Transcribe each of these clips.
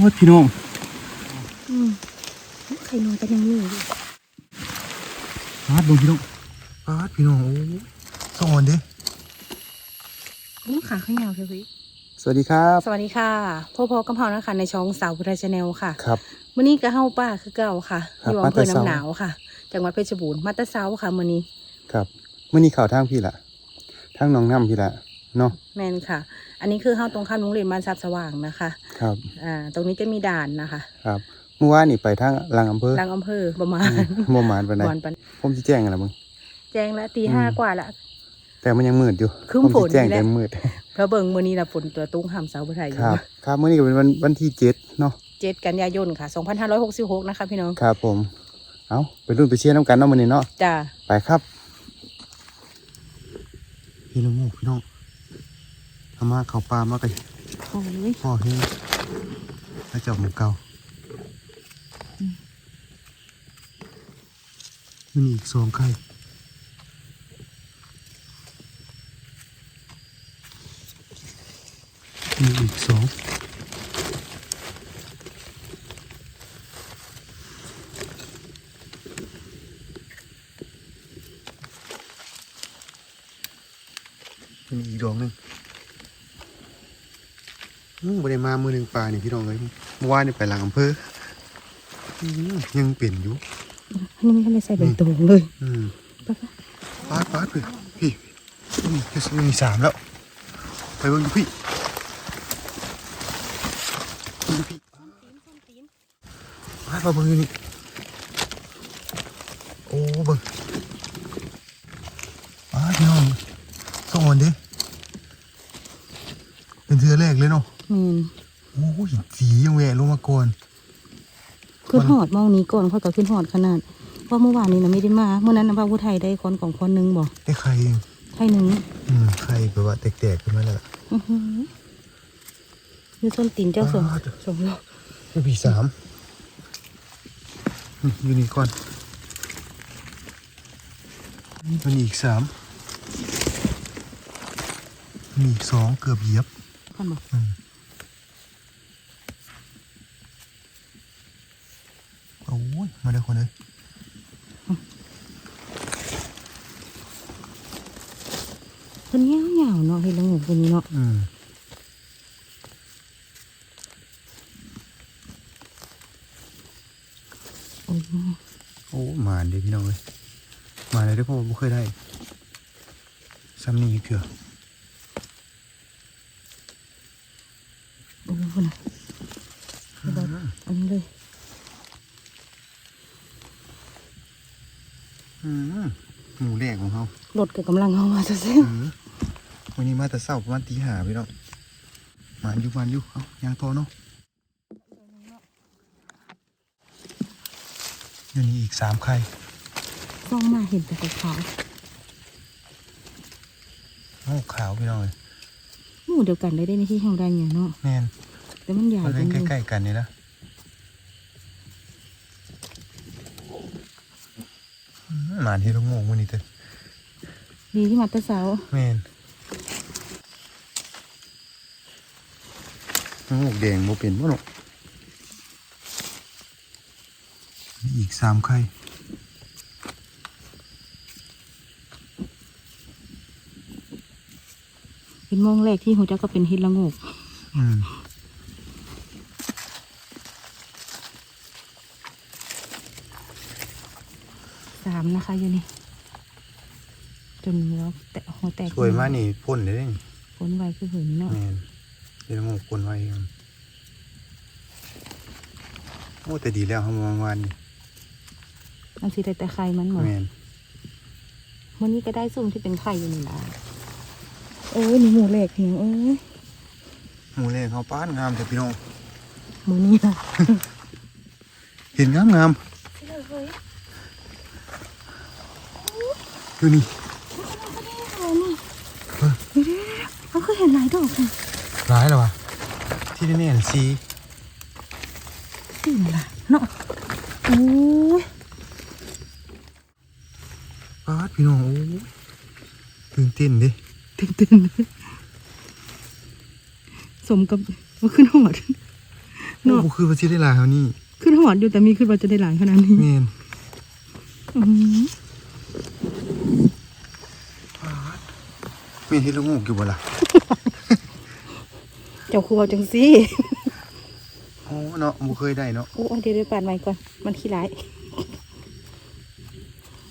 อ้ยพี่น้องอืมไข่นอนกันยังมีอยู่ปาดดูพี่น้องปาดพี่น้องโอ้ยสองวันเด้ลูกขาข้างยาวเลยพี่สวัสดีครับ สวัสดีค่ะพ่อพ่อกำเพรานะคะในช่องสาวพุทธชาแนลค่ะครับวันนี้ก็เฮาป้าคือเก่าค่ะครัอบยู่อำเภอมาแต่เช้าน้ำหนาวค่ะจังหวัดเพชรบูรณ์มาแตะเช้าค่ะมื้อนี้ ครับเมื่อนี้ข่าวทางพี่ละทางหน้องน้ำพี่ละ เนาะแม่นค่ะ อันนี้คือเฮาตรงข้ามโรงเรียนบ้านทรัพย์สว่างนะคะ ครับ อ่า ตรงนี้จะมีด่านนะคะ ครับ เมื่อวานนี่ไปทางลังอำเภอดังอำเภอประมาณมอมานไปไหนก่อนปันผมจะแจ้งอะไรมึงแจ้งละตีห้าอืมกว่าละ แต่มันยังมืดอยู่ครึ่งผมฝนสิแจ้งนี่แหละแต่มืดเพราะเบิ่งมื้อนี้น่ะฝนตัวตุ้งห่ำเสาบ่ไทยอคยู่รับ ครับเมื่อนี้ก็เป็นวันวันที่เจ็ดเนาะเจ็ดกันยายนค่ะ2566นะคะพี่น้อง ครับผม เอาไปรุ่นไปเชียร์น้ำกันเนาะมื้อนี้เนาะ จ้า ไปครับ พี่น้องพี่น้อง เอามาเขาปลามากันโอ้ยพ่อเฮ้ยแล้วจับหมูเก่ามันอีกสองไข่มีอีกสองมีอีกดอกหนึ่งอืม บริมามือหนึ่งปลานี่พี่น้องเลยเมื่อวานนี่ไปหลังอำเภออืมยังเปลี่ยนอยู่อันนี้ไม่ทันได้ใส่ใบตองเลยอืมปะปะปาดปาดพี่พี่นี่จะมีสามแล้ว ไปเบิ่งดูพี่เบิ่งดูพี่ปาดมาเบิ่งอยู่นี่โอ้เบิ่งปาดพี่น้องสองวันเด้เป็นเทือแรกเลยเนาะ แม่นโอ้ยสียังแหวะลงมาก่อนขึ้นหอดมองนี้ก่อนค่อยก็ขึ้นหอดขนาดเพราะเมื่อวานนี้นะไม่ได้มาเมื่อนั้นนะพระผู้ไทยได้คนของคนหนึงบอกได้ไข่เองไทยหนึ่งอืมไข่แบบว่าแตกๆขึ้นมาแล้วล่ะอื้อหืออยู่ต้นตีนเจ้าสมอ้าวสมโลกไม่ปีสามอืมอยู่นี่ก่อนมันอีกสามมีอีกสองเกือบเหยียบก่อนบอกอืมโอ้ย มาได้คนเลยคนเงี้ยวเงาๆเนาะเห็นแล้วงงคนนี้เนาะอืมโอ้ยโอ้มาเดี๋ยวพี่น้องเลยมาเลยได้อเพราะว่าไม่เคยได้ซ้ำนี่เกือโอ้ยคนน่ะเอาแบบอันนี้เลย อืมหมูแรกของเขา ร ถกับกำลังเข้ามาจะเส้อืมวันนี้มาแต่เศร้าประมาณตีห้าพี่น้องมาอยู่มาอยู่เอายางโตเนาะเดี๋ยวนี้อีกสามไข่ซ่องมาเห็นแต่ขาวโอ้ขาวพี่น้องเลยๆหมู่เดียวกันได้ได้ในที่แห่งใดเนี่ยเนาะแมนแต่มันใหญ่มันจัเล่นงใกเลยล้ๆกันนี่นะอืมหมานที่เราโง่วันนี้เถอะ ดีที่มาแตะเสาแมนน้องหกแดงโมเป็นบ่เนาะมีอีกสามไข่เป็นโมองแรกที่หัวเจ้าก็เป็นเฮิตละโงกอืมสามนะคะอยู่นี่ จนแล้วแต่หัวแตกสวยมากนี่พ่นเลยเด้นี่พ้นไวคือเหินเนาะแมนเดี๋ยวเราพ่นไว้ครับโอ้แต่ดีแล้วครับวันวันนี้มันสิแต่แต่ไข่มันหมดแมนวันนี้ก็ได้ซุ่มที่เป็นไข่อยู่นี่นะโอ้ยนี่หมูแรกเพียงโอ้ยหมูแรกเขาป้านงามแต่พี่น้องหมูนี่นะเห็นงามงามดูนี่ เขาเคยเห็นหลาย ดอกค่ะร้ายเหรอวะที่นี่เห็นสีสิ่งละเนาะโอ้ยป้าดพี่น้องโอ้ยตื่นเต้นดิตื่นตื่นสมกับว่าขึ้นหอดเนาะโอ้คือว่าสิได้หลายเท่านี้ขึ้นหอดอยู่แต่มีขึ้นว่าจะได้หลายขนาดนี้แม่นอื้อหือแม่นเฮ็ดละโงูอยู่บ่ล่ะ เจ้าครัวจังซี่โอ้เนาะบ่เคยได้เนาะโอ้เดี๋ยวเดี๋ยวปาดใหม่ก่อน มันขี้ร้าย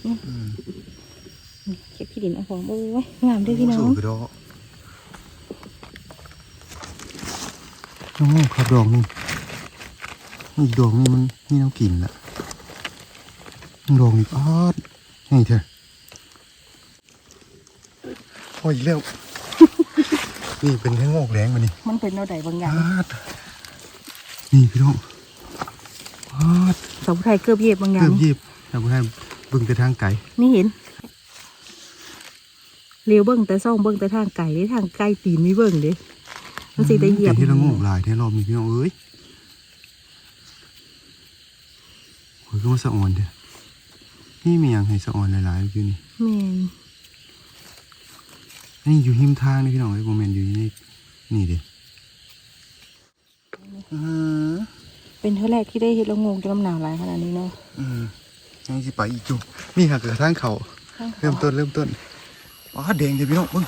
อืมเก็บขี้ดินเอาของโอ้ยงามเด้วยพี่น้อสูงกระดอกละโงูครับดอกหนึงอีกดอกหนึงมันมีน้ำกลิ่นละดอกนี้ปาดนี่เถอะพออีกแล้ว นี่เป็นแค่งอกแดงมานี่มันเป็นเอาใดบางอย่างปาดนี่พี่น้องปาดสาวผู้ไทยเกือบเหยียบบางอย่าเกืงอบยีบเราก็ให้เบึงแต่ทางไกลนี่เห็นเลี้ยวเบิ้งแต่ซ่องเบิ้งแต่ทางไก่ได้ทางไก่ตีนไม่เบิ้งเด้มันสิได้เหยียบเป็นที่ละโงกหลายที่รอบนี้พี่น้องเอ้ยโอ้ยก็มาสะออนเถอะนี่มีอย่างให้สะออนหลายๆอยู่นี่แม่น นี่อยู่หิมทางนี่พี่น้องไอ้โมเมนต์อยู่นี่นี่เด้อืมเป็นเท่าแรกที่ได้เห็ดละโงงจนน้ำหนาวหลายขนาดนี้เนาะอืมยังสิไปอีกจุนี่ค่ะเกิดทางเขาเริ่มต้นเริ่มต้นอ๋อแดงเลยพี่น้องเบิ่ง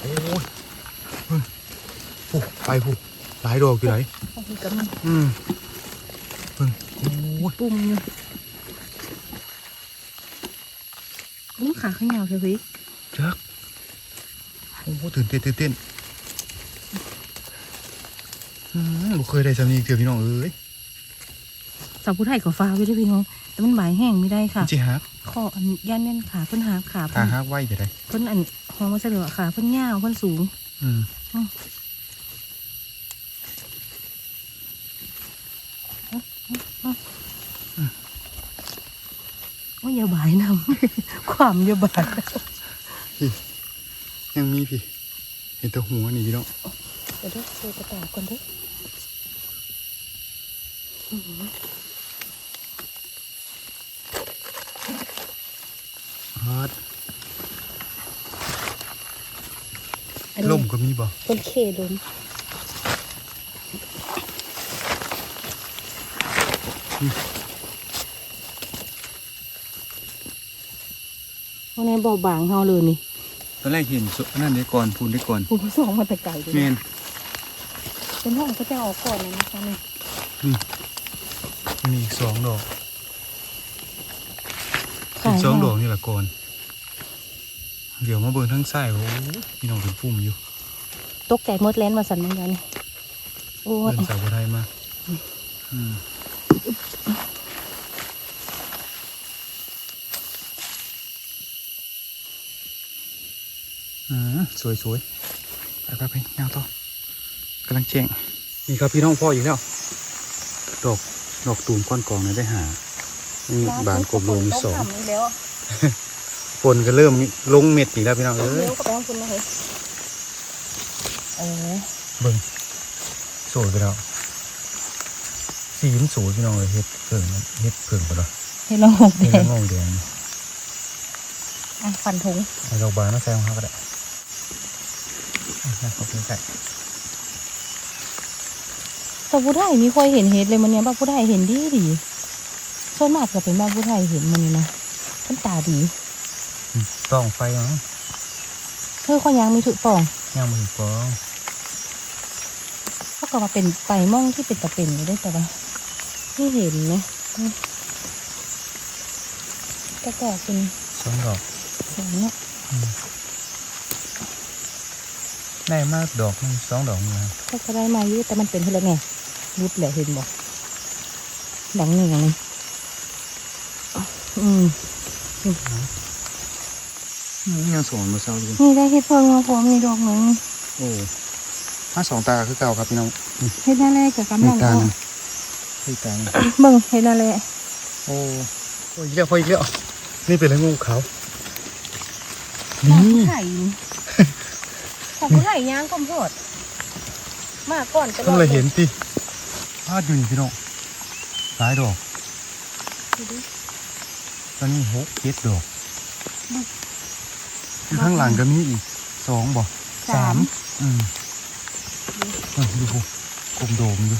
โอ้ยเบิ่งโอ้ไปผู้หลายดอกอยู่ไหนเอาไปกับมันอืมเบิ่งโอ้ยปุ่มอยู่ลูกขาข้างยาวเถอะพี่จัก โอ้โหตื่นเต้นตื่นเต้นอืมบ่เคยได้สำนีเกือพี่น้องเอ้ยสาวผู้ไทยก็ฟ้าไว้ด้วยพี่น้อง แต่มันหมายแห้งไม่ได้ค่ะจิฮักข้ออันย่านแน่นขาเพิ่นหาขาขาเพิ่นฮักไว้จะได้เพิ่นอันหอมมาเสนอขาเพิ่นยาวเพิ่นสูง อืมว่าอย่าบายนำความอย่าบาย ยังมีพี่ เห็นแต่หัวนี่พี่น้องเดี๋ยวเด้อเจอกระต่ายก่อนเด้อฮัดอันนี้ล่มก็มีบ่ต้นเคลมวันนี้บอกบางเฮาเลยนี่ต อนแรกเห็นสุอันนั่นได้ก่อนพูนได้ก่อนคุณผู้ชมมาแต่ไกลเลยแม่นเป็นห้องก็จะออกก่อนนะนะคะนี่มีอีกสองดอกขาอียกสองดอกนี่แหละก่อนเดี๋ยวมาเบิ่งทั้งไส้โอ้ยพี่น้องเป็นปุ่มอยู่ ตกใจหมดแลนมาสั่นเหมือนกันโอ้ยเดินสาวไทยมาอืม สวยสวยๆไปไปไปยาวต่อกำลังแจ้งนี่ครับพี่น้องพ่ออีกแล้วดอกดอกตูมก้อนกองเนี่ยได้หานี่บานกบโลมีสองต้ทำนี่แล้วฝนก็เริ่มลงเม็ดอีกแล้วพี่น้องเอ้ยเลี้ยวก็ไปข้างคุณนะเฮ้ยโอ้เบิ่งสวยไปแล้วสีมันสวยพี่น้องเลยเฮ็ดเพิ่งเฮ็ดเพิ่งไปแล้วเห็นเราหกแดเฮ็ดงงองแดงอะฟันธงเอาดอกบานมาใส่ของเขาก็ได้อะ นะขอบคุณไก่แต่ผู้ไทยมีค่อยเห็นเห็ดเลยมันเนี่ยบ้านผู้ไทยเห็นดีดีส่วนมากจะเป็นบ้านผู้ไทยเห็นมันนี่นะมันตาดีต้องไฟมั้งเธอข้อยางมีถือป่องย่างมือฟองเขาก็มาเป็นไปม่องที่เป็นตะเป็นอยู่ได้แต่ว่าที่เห็นนะก็แก่เป็นสองดอกอย่างเนี้ย ได้มากดอกหนึงสองดอกมาก็ก็ได้มาเยอะแต่มันเป็นเท่าไรไงรุดแหละเห็นบอกดังหนึ่งเลยอืมอืมยังสวนมาเศร้าอยู่นี่ได้เห็ดเพิ่งมาพร้อมนี่ดอกหนึ่งโอ้ห้าสองตาคือเก่าครับพี่น้องนี่เห็ดนั่นแหละกับกำในลังตาอหอนึ่กงในตาหนึ่งเบิ่งเห็ดนั่นแหละโอ้โอ้ยอีกแล้วพออีกแล้วนี่เป็นอะไรงูขาวขอนี่งผู้ไห่ ของผู้ไห่ย่างก้มโพดมาก่อนจะเพิ่งเลยเห็นติพาดอยู่นี่พี่น้องหลายดอกดูดิตอนนี้หกเจ็ดดอกอยู่ข้างหลังก็มีอีกสองบ่สามอืมเออดูพูกลมโดมอยู่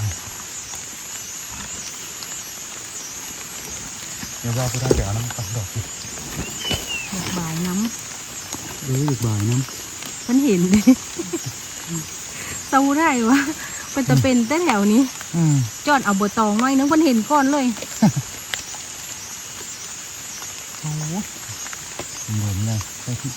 เดี๋ยวว่าผู้ได้เดี๋ยวเอาน้ำกับดอกสิดอกบายน้เอออีกบ่ายน้ำ มันเห็นดิเศร้าได้วะมันจะเป็นแต่แถวนี้ำอืมจอดเอาเบอร์ตองหน่อยนึงมันเห็นก่อนเลยโอ้โหเหมือนเลยไปที่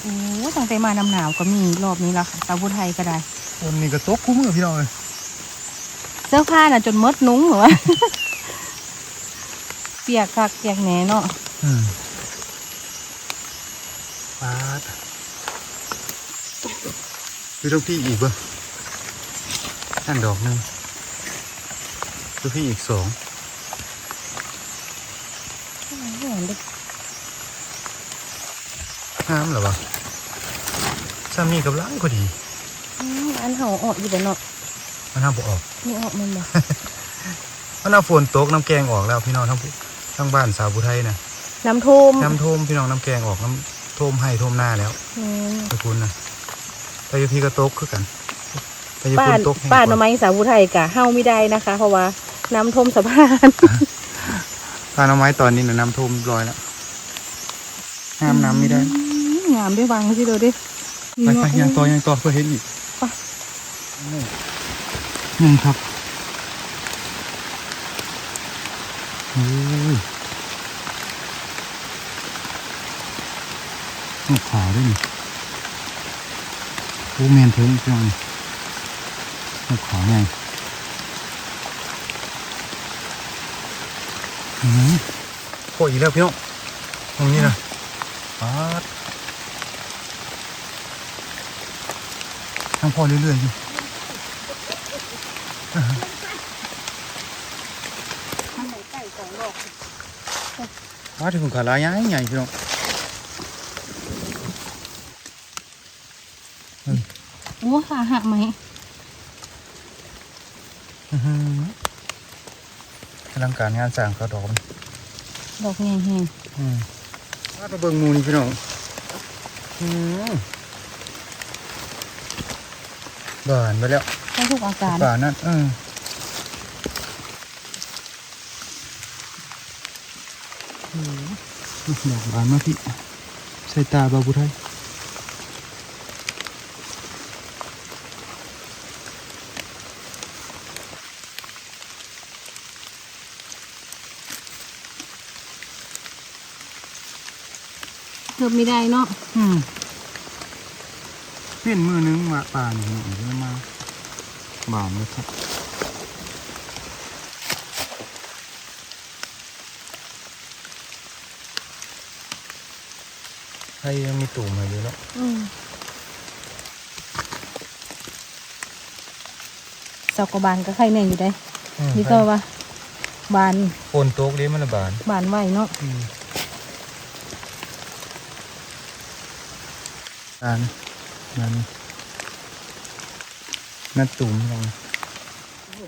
โอ้ตั้งแต่มานำหนาวก็มีรอบนี้ละค่ะสาวผู้ไทยก็ได้คนนี้ก็ตกคู่มือพี่น้องเลยเสื้อผ้าน่ะจนมดนุ้งเหรอวะ เปียกคักเปียกแหน่เนาะอืมปาด คือต้องพี่อีกปะนั่นดอกหนึ่งคือพี่อีกสองงามเหรอวะสามีกับล้างก็ดีอืมอันเห่าออกอยู่แต่เนาะมันทำบ่ออกนี่ออกมันบ่มันเอาฝนตกน้ำแกงออกแล้วพี่น้องทั้งผู้ทั้งบ้านสาวผู้ไทยนะน้ำท่วมน้ำท่วมพี่น้องน้ำแกงออกน้ำท่วมให้ท่วมหน้าแล้วอืมไปคุณนะ ไปอยู่พี่ก็ตกคือกันไปอยู่ป้าคุณตกแห้งป้ากหน่อว่าไม้สาวผู้ไทยกะเห่าไม่ได้นะคะ เพราะว่าน้ำท่วมสะพานปลาหน่อไม้ตอนนี้นะน้ำท่วมร้อยแล้วห้ามน้ำไม่ได้อืมงามด้วยวางสิดูดิไปไปยังต่อยังต่อเพื่อเห็นอีกไปนี่ครับโอ้ยลูกขาวด้วยนี่ โอ้แมนเถิงพี่น้องนี่ลูกขาวไงอืมโอ้ยอีกแล้วพี่น้องตรงนี้นะปาดทางพอเรื่อยๆอยู่มาถึงขาลายใหญ่ใหญ่พี่น้อง โอ้ขาหักไหมอื้อหืออลังการงานสร้างเขาดอกมันดอกใหญ่แห้งอืมมาไปเบิ่งหมูนี่พี่น้องอืมบานไปแล้วใช้ทุกอาการบานนั่นเอออืมดอกบานมาพี่ใส่ตาบาบุไทย เกือบไม่ได้เนาะอืมเปลี่ยนมือนึงมาป่าหนึ่งหน่อยแล้วมาบานเลยครับให้ยังมีตุ่มมาอยู่แล้วอืมเสากบานก็ไข่แน่อยู่ได้ นี่ก็ว่า บานโนโต๊กนี้มันละบาน บานไหวเนาะ บานบานนัดตุ่มลอง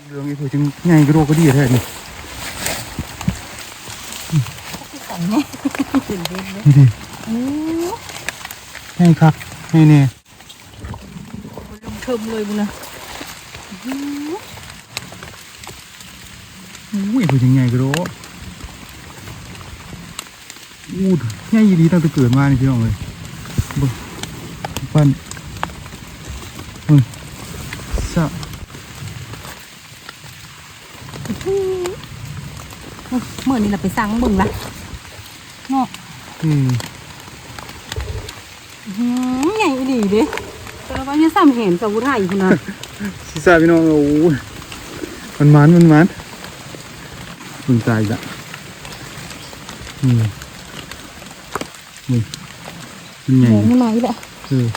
เรื่องนี้เพื่อจึงไงกระโดดก็ดีแท้นี่ใส่แน่ตื่นเต้นเลยนี่ดิโอ้ไงครับไงเนี่ยลงเทิมเลยบุญนะอุ้ยเพื่อจึงไงกระโดดอู้ดไงดีตั้งแต่เกิดมานี่พี่น้องเลยเบิ่ง ปั้นเฮ้ยสะเมื่อนี้เราไปสั่งเบิ่งละเนาะอืมหืมใหญ่ดีเด้แต่ว่าเนี่ยซ้ำเห็นกับวุ้ไทยคุณนะซีซ่าพี่น้องโอ้ยมันมันมันมันมึงตายอีกละนี่นี่มันใหญ่แหงมันมาอีกแล้วเออ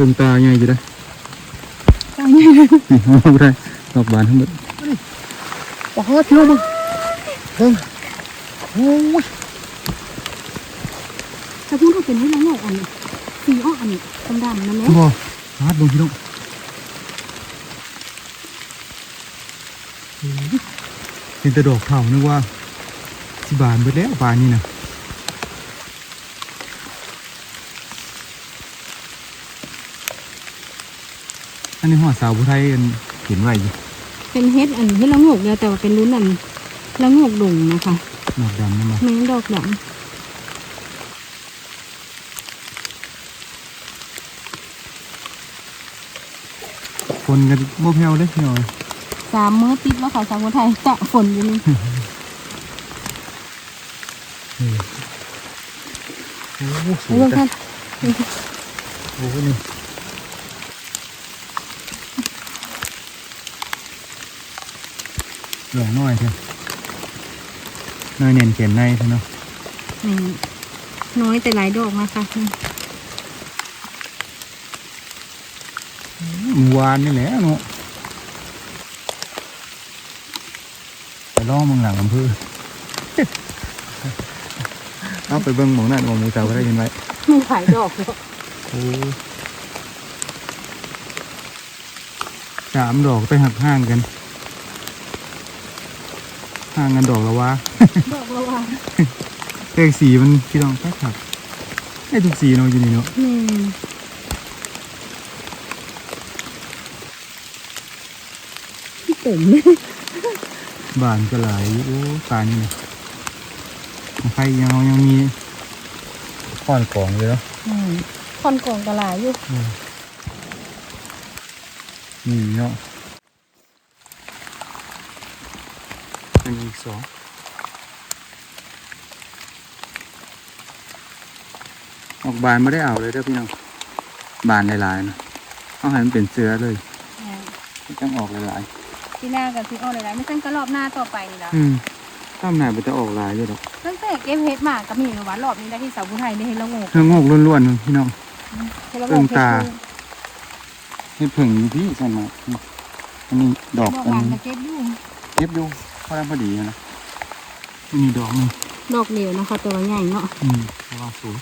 เติมตาใหญ่อยู่ได้ตายใหญ่เลยนี่เอาได้ดอกบานทั้งหมดโอ้โหพี่น้องมึงเฮ้ยโอ้ยแต่พูดว่าเป็นให้น้องอ่อันสีอ้ออันนี้ดำนั่นแหละบ่ฮาดลงพี่น้องเห็นแต่ดอกเผานึกว่าสิบานไปแล้วบานนี่นะ นนี้หอดสาวผู้ไทยกันเห็นไว้อยู่เป็นเฮ็ดอันเฮ็ดละโงกเดียวแต่ว่าเป็นรุ่นอันละโงกดงนะคะดอกดำนี่มาแมงดอกหลังคนกันบ่แผ่วเด้พี่น้อยสามมื้อติดแล้วค่ะสาวคนไทยจะฝนอยู่นี่โอ้โหสเอาวยเบิ่งจัค่ะงโอ้โหนี่ หลือน้อยเถอะน้อยเนียนเข็มในเถอะเนาะนี่น้อยแต่หลายดอกนะคะเมื่อวานนี่แหละเนาะไปล่องเมืองหลังอำเภอเอาไปเบิ่งหมองนั่นหมองหมูเจ้าก็ได้ยินไว้มีหลายดอกเลยโอ้สามดอกไปหักห้างกัน ห่างกันดอกละวะดอกละวางเลขสีมันพี่น้องแค่ขับได้ทุกสีเนาะอยู่นี่เนาะนี่เต็มบานก็หลายโอ้ตานี่นะใครยังยังมีข้อนกล่องเลยเนาะอืมคอนกล่องกระหลายอยู่นี่เนาะยัง อีกสองออกบานไม่ได้เอาเลยเด้อพี่น้องบานหลายๆนะเอาให้มันเป็นเสือเลยจังออกหลายที่หน้ากับที่อ้อหลายๆไม่ใช่ก็รอบหน้าต่อไปนี่ละๆอืมข้ามหน้ามันจะออกหลายอยู่ดอกตั้งแต่เก็บเฮ็ดมาก็มีนะหวานรอบนี้ได้ที่สาวผู้ไทยได้เฮ็ดละโงกเรื่องงอกล้วนๆพี่น้องเฮ็ดละโงเอิ่กมเฮ็ดตาปูให้ผึ่งอยู่พี่ใช่ไหมอันนี้ดอกดอกอันบานนี้ก็เก็บอยู่เก็บดู พอแล้วพอดีนะอันนี้ดอกหนึงดอกเดียวนะคะตัวใหญ่เนาะอืมเพราะว่าสวย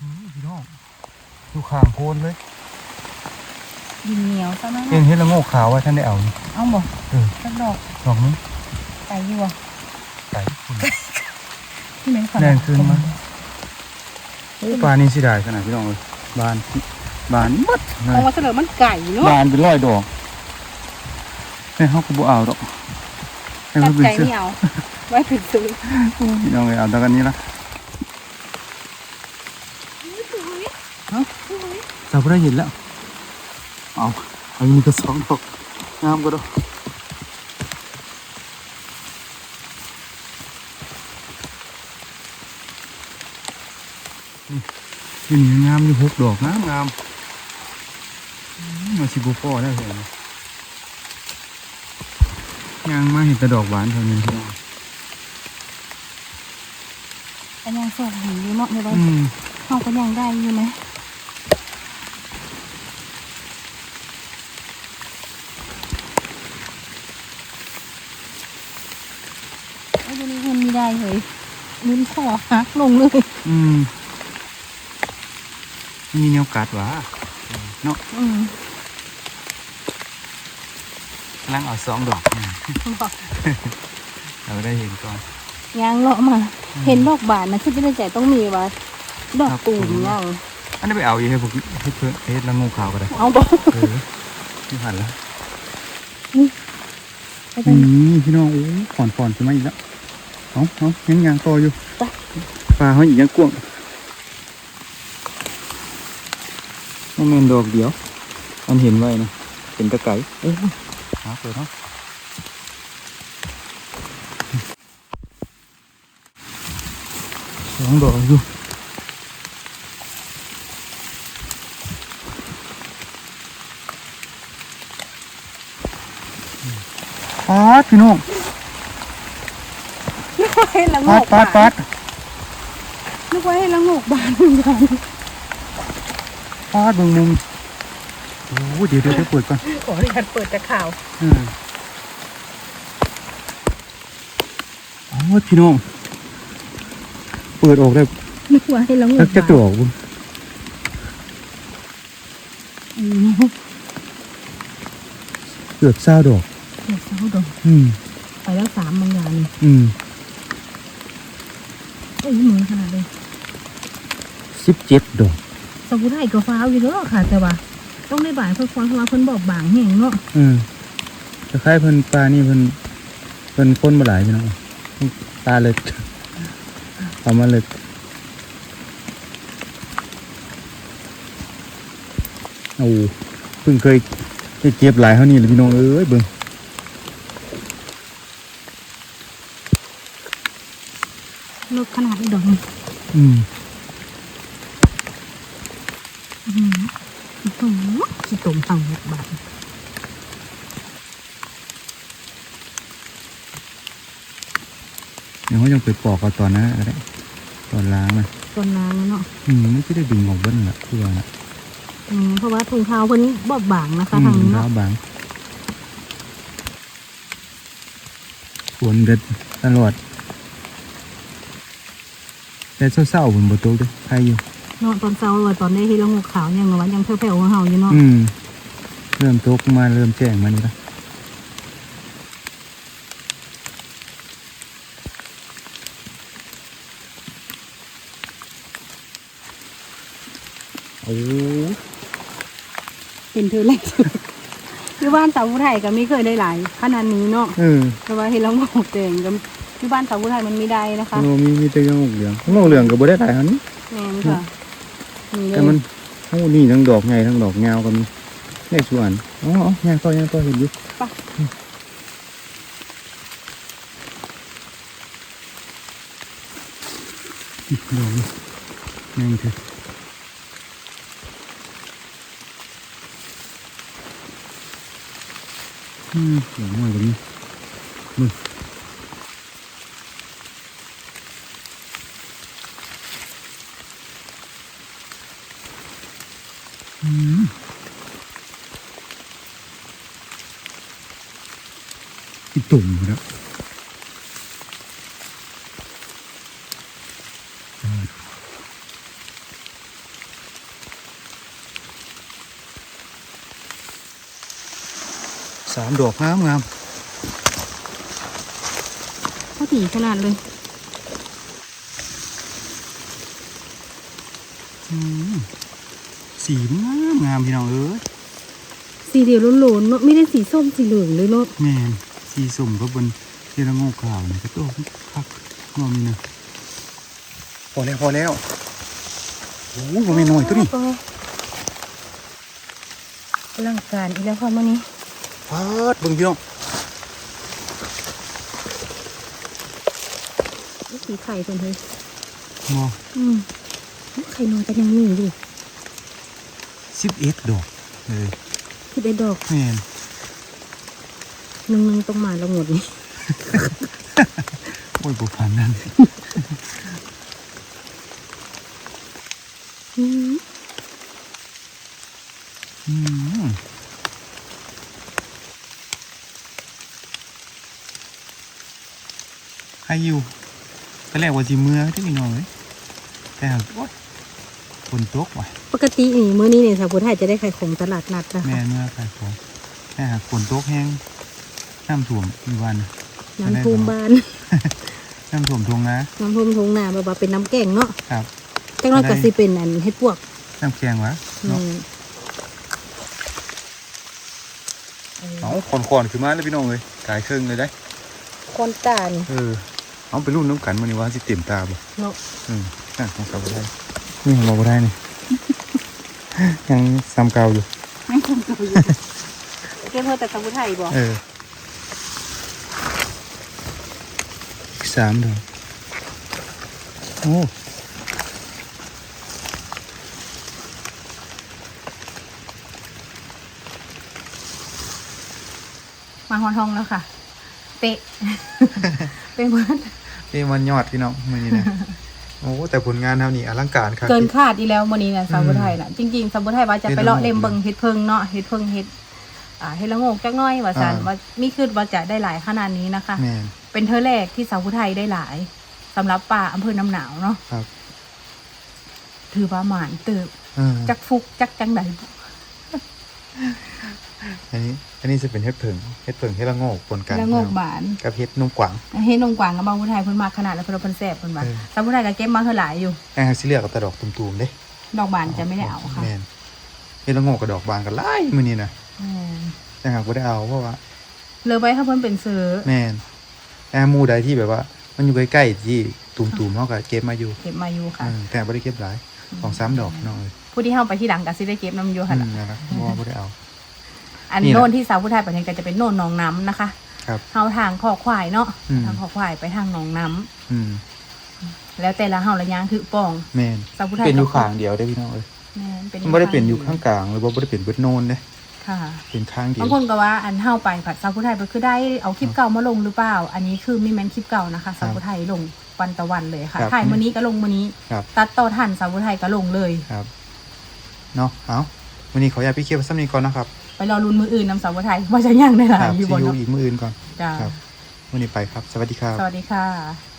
อืมพี่น้องดูข้างโคนเลยดินเหนียวซะนะเห็นเห็ดละโงกขาวว่าท่านได้เอานี่เอาบ่เออสักดอกดอกนี้ไก่อยู่บ่ใส่คุณที่เหม็นขนาดแรงขึ้นมาโอ้ปลานี่สิได้ขนาดพี่น้องเลยบานบานหมัดเลเอายว่าเสลอมันไก่เนาะบานเป็นร้อยดอก ให้เขาก็บ่เอาดอกให้ตัเขาดเป็นใจเสื้อนี่เอาไว้ถึงซื้อพี่น้องเลยเอาตะกันนี้ละจับได้เห็นแล้ว เอาอันนี้ก็สองดอกงามก็ดอกนี่นี่งามอยู่หกดอกงามงามอืมมาชิบุฟอได้เหร ยังมาเห็นแต่ดอกหวานเท่านี้พี่น้องก็ยังโชคดีอยู่เนาะเดี๋ยวไว้อืมเฮาก็ยังได้อยู่นะไอ้ตัวนี้มันมีได้เลยลิ้นคอหักลงเลยอืมมีแนวกัดหวะเนาะอืม กำลังเอาสองดอกอืมบอกเราได้เห็นก่อนยางเลาะมา เห็นดอกบานนะคือเป็นใจต้องมีว่าดอกครับตูมยังอันนี้ไปเอาอีกให้พวกให้เพื่อนเฮ็ดละงูขาวก็ได้เอาบอกเออที่ผ่านแล้วไปกันนี่พี่น้องโอ้ฝอนฝอนขึ้นมาอีกแล้วเอาเอายังยางต่ออยู่ปลาเขาอีกยังกวงมันเป็นดอกเดียว อันเห็นไว้นะเป็นตะไคร้โอ้ย หาเปิดเนาะสองดอกอยู่ปาดพี่น้องนึกว่าให้ละโงปาดกปาบาดปานดนึกว่าให้ละโงกบานเหมือนกัน ปาดเบิ่งมุม โอ้เดี๋ยวเดี๋ยวเดี๋ยวเปิดก่อนขออนุญาตเปิดแต่ข่าวอืมโอ้ยพี่น้อง เปิดออกได้นึกว่าให้ละโงกสักจะบานตัวออกบุญอืมเกือบเศร้าดอกเดี๋ยวเศร้าดอก อืม ไปแล้วสามบางอย่างนี่อืมเอ้ยเหมือนขนาดเลยสิบเจ็ดดอกสสมุนไพรก็ฟ้าวอยู่เด้อค่ะแต่ว่า ต้องได้บ่ายเพิ่นฟังเพราะว่าเพิ่นบอกบางแห่งเนาะอืมจะคล้ายเพิ่นปลานี่เพิ่นเพิ่นคนบ่หลายพี่น้องตาเล็กเอามาเล็กโอ้เพิ่งเคยได้เก็บหลายเท่านี้เลยพี่น้องเอ้ยเบิ่งเลิกขนาดนี้ดอกอืมอืมอีตุ่ม ขี้ตุ่มสั่งหกบาทเดี๋ยวเขายังไปปอกเอาตอนนั้นก็ได้ตอนล้างมันต้นนางเนาะอืมมันจะได้ดึงออกเบิ้ลละคือว่าละอืมเพราะว่าถุงเท้าเพิ่นบอบบางนะคะอืทางมนี้แล้เนาะวบางฝนเด็ดตลอดแต่เศร้าๆบนบนโต๊ะด้วยใครอยู่ เนาะตอนเช้าว่าตอนได้ที่ละงกขาวยังว่ายังแผ่วๆของเฮาอยู่เนาะอืม เริ่มตกมาเริ่มแจ้งมานี่ละโอ้เป็นเธอแรกที่บ้านสาวผู้ไทยก็ไม่เคยได้หลายขนาดนี้เนาะเออแต่ว่าเห็นละงกแดงก็ที่บ้านสาวผู้ไทยมันมีได้นะคะโอ้มีมีแต่ยังหกเหลืองข้างนอกเหลืองก็บ่ได้หลายเท่านี้แม่นค่ะนี่เล แต่ยมันโอ้นี่ทั้งดอกใหญ่ทั้งดอกยาวก็มีในสวนอ๋ออ๋อยางต่อยางต่อเห็นอยู่ไปอีกดอกนี่ยังเถอะอืมดอกน้อยกว่านี้มึง อีตุ่มครับสามดอกงามงามเขาถี่ขนาดเลยอืมสีงามงามพี่น้องเอ้ยสีเดียวโลนๆเนาะไม่ได้สีส้มสีเหลืองเลยเนาะแม่น สีสุ่มก็บนเรื่องงูขาวเนี่ยก็โตคักงอมนี่นะพอแล้วพอแล้วโอ้โหไม่น้อยตัวนี้อลังการอีกแล้วค่ะมื่อนี้ฟาดเบิ่งพี่น้องสีไข่เพิ่นเฮ้ยงออืมไข่นอนกันยังมีอยู่สิบเอ็ดดอกเลยที่ได้ดอกแม่น หนึ่งหนึ่งต้องมาและหมดนี่โอ้ยบุพันนั่นอืมอืมใครอยู่ตอนแรกว่าจีเมื่อที่พี่น้องเลยแต่หากโอ๊ยฝนตกว่ะปกตินี่มื้อนี้เนี่ยสาวผู้ไทยจะได้ไข่ของตลาดนัดนะคะแม่เมื่อขายของแต่หากฝนตกแห้ง น้ำท่วมอีกวันน้ำท่วมบ้าน น้ำท่วมทงนะน้ำท่วมทงนาแบบว่าเป็นน้ำแกงเนาะครับจังน้อยก็สิเป็นอันเฮ็ดปวก น้ำแข็งวะนี่เนาะเอาคอนๆขึ้นมาเลยพี่น้องเลยกายเครื่องเลยได้คอนตาลเออเอาไปรุ่นน้ำกันมันนี่ว่าสิเต็มตาบ่เนาะอืมอะของเก่าบ่ได้นี่ของเราบ่ได้นี่ยังซ้ำเก่าอยู่ไม่คงเก่าอยู่เก็บเพิ่มแต่สาวผู้ไทยบ่เอออีก สามดอก โอ้มาฮอนทองแล้วค่ะเป๊ะเป็นเพื่อนนี่มันยอดพี่น้องมือนี้นะโอ้แต่ผลงานเท่านี้อลังการครับเกินคาดอีแล้วมื้อนี้น่ะสาวผู้ไทยน่ะจริงๆสาวผู้ไทยว่าจะไปเลาะเล่มเบิ่งเฮ็ดเพิงเนาะเฮ็ดเพิงเฮ็ดอ่าเฮ็ดละโงกจักหน้อยว่าซั่นว่ามีคิดว่าจะได้หลายขนาดนี้นะคะแม่น เป็นเธอแรกที่สาวผู้ไทยได้หลายสำหรับป่าอำเภอน้ำหนาวเนาะครับ ถือว่าหมานเติบเออจักฟุกจักจังใดอันนี้ อันนี้จะเป็นเฮ็ดเผิงเฮ็ดเผิงเฮ็ดละโงกปนกันแล้วงกหมานกับเฮ็ดนมกวาง เฮ็ดนงกวางกับบางผู้ไทยเพิ่นมาขนาดแล้วเพิ่นเอาเพิ่นแซ่บเพิ่นว่าเออ สาวผู้ไทยก็เก็บมาเท่าหลายอยู่ไอ้ฮักสิเลือกกับตะดอกตุ่มๆเด้ดอกบานจะไม่ได้เอาค่ะแมนเฮ็ดละโงกกับดอกบานกันไล่มื้อนี้นะแม่นแต่หากบ่ได้เอาเพราะว่า เลยไว้ถ้าเพิ่นเป็นซื้อแมน แต่หมู่ใดที่แบบว่า มันอยู่ใกล้ๆที่ตุ่มๆเฮาก็เก็บมาอยู่เก็บมาอยู่ค่ะ อืมแต่บ่ได้เก็บหลายสองสามดอกน้องเอ้ยผู้ที่เข้าไปที่หลังก็สิได้เก็บน้ำอยู่อืค่ะมนะครับเพราะว่าบ่ได้เอา อันนี่แหละโน่นที่สาวผู้ไทยปัจจุบันจะเป็นโน่นหนองน้ำนะคะครับเฮาทางขอควายเนาะอืม ทางขอควายไปทางหนองน้ำอืมแล้วแต่ละเฮาละยางคือป่องแม่นสาวผู้ไทยเป็นอยู่ข้างเดียวได้อพี่น้องเอ้ยแม่นเป็นมันบ่ได้เป็นอยู่ข้างกลางหรือว่าบ่ได้เป็นเบิดโนนเด้ ค่ะเป็นข้างเดียวบางคนก็ว่าอันเฮาไปผัดสาวผู้ไทยไปคือได้เอาคลิปเก่ามาลงหรือเปล่า อันนี้คือมีแมนคลิปเก่านะคะสาวผู้ไทยลงวันตะวันเลยค่ะครับถ่ายมื้อนี้ก็ลงมื้อนี้ครับตัดต่อทันสาวผู้ไทยก็ลงเลยครับเนาะเอาวันนี้ขออนุญาตพี่เคียวซ้ำนี้ก่อนนะครับ ไปรอลุ้นมืออื่นนำสาวผู้ไทยว่าจะย่างได้หลาคยรับอยู่ซีบนยูเนาะอีกมืออื่นก่อนจ้าครับวันนี้ไปครับ สวัสดีครับ สวัสดีค่ะ